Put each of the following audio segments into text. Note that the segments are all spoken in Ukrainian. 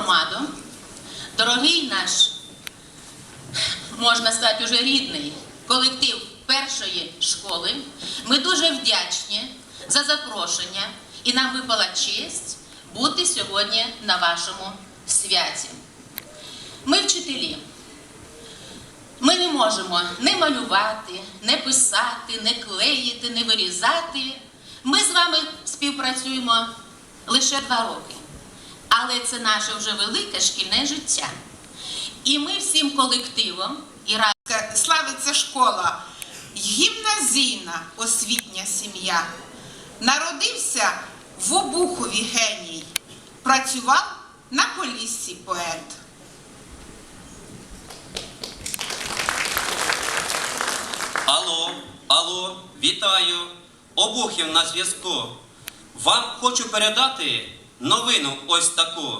громадо, дорогий наш, можна сказати, уже рідний колектив першої школи, ми дуже вдячні за запрошення і нам випала честь бути сьогодні на вашому святі. Ми вчителі. Ми не можемо не малювати, не писати, не клеїти, не вирізати. Ми з вами співпрацюємо лише два роки. Але це наше вже велике шкільне життя. І ми всім колективом і разом славиться школа, гімназійна освітня сім'я. Народився в Обухові геній, працював на Поліссі поет. Алло, алло, вітаю. Обухів на зв'язку. Вам хочу передати новину ось таку.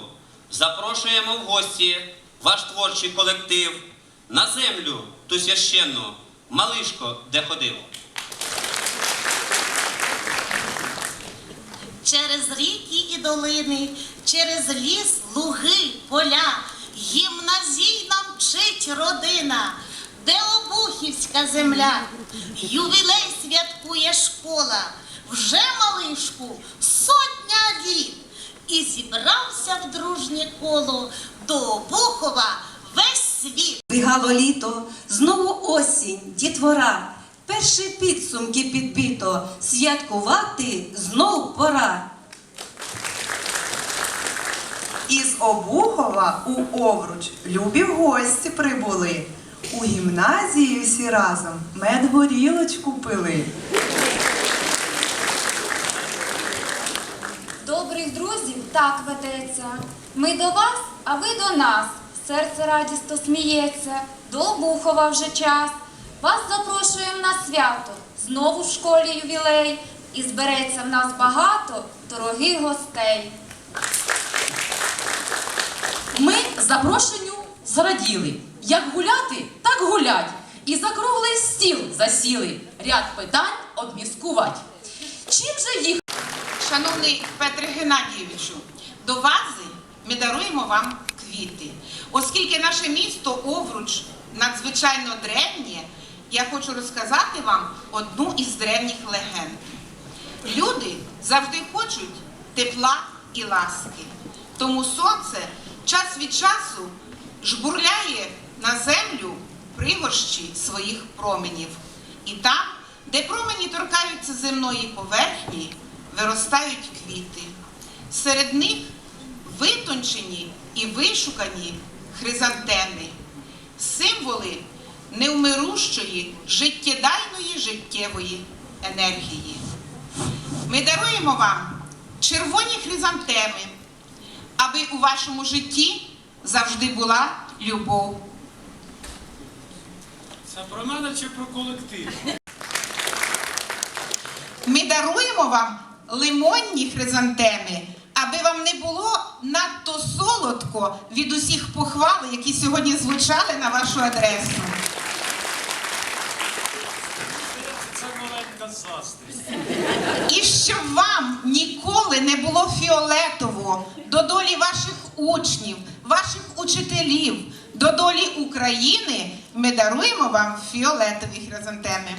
Запрошуємо в гості ваш творчий колектив на землю ту священну, малишко, де ходив. Через ріки і долини, через ліс, луги, поля, гімназійна мчить родина, де обухівська земля, ювілей святкує школа, вже малишку і зібрався в дружнє коло до Обухова весь світ. Бігало літо, знову осінь, дітвора. Перші підсумки підбито, святкувати знов пора. Із Обухова у Овруч любі гості прибули. У гімназії всі разом медгорілочку пили. Добрих друзів так ведеться. Ми до вас, а ви до нас. Серце радісно сміється, до Обухова вже час. Вас запрошуємо на свято, знову в школі ювілей, і збереться в нас багато дорогих гостей. Ми запрошенню зраділи. Як гуляти, так гулять. І за круглий стіл засіли. Ряд питань обміскувать. Чим же їх Шановний Петре Геннадійовичу, до вази ми даруємо вам квіти. Оскільки наше місто Овруч надзвичайно древнє, я хочу розказати вам одну із древніх легенд. Люди завжди хочуть тепла і ласки. Тому сонце час від часу жбурляє на землю пригорщі своїх променів. І там, де промені торкаються земної поверхні, виростають квіти. Серед них витончені і вишукані хризантеми, символи невмирущої, життєдайної життєвої енергії. Ми даруємо вам червоні хризантеми, аби у вашому житті завжди була любов. Це про мене чи про колектив? Ми даруємо вам лимонні хризантеми, аби вам не було надто солодко від усіх похвал, які сьогодні звучали на вашу адресу. Це маленька. І щоб вам ніколи не було фіолетово до долі ваших учнів, ваших учителів, до долі України, ми даруємо вам фіолетові хризантеми.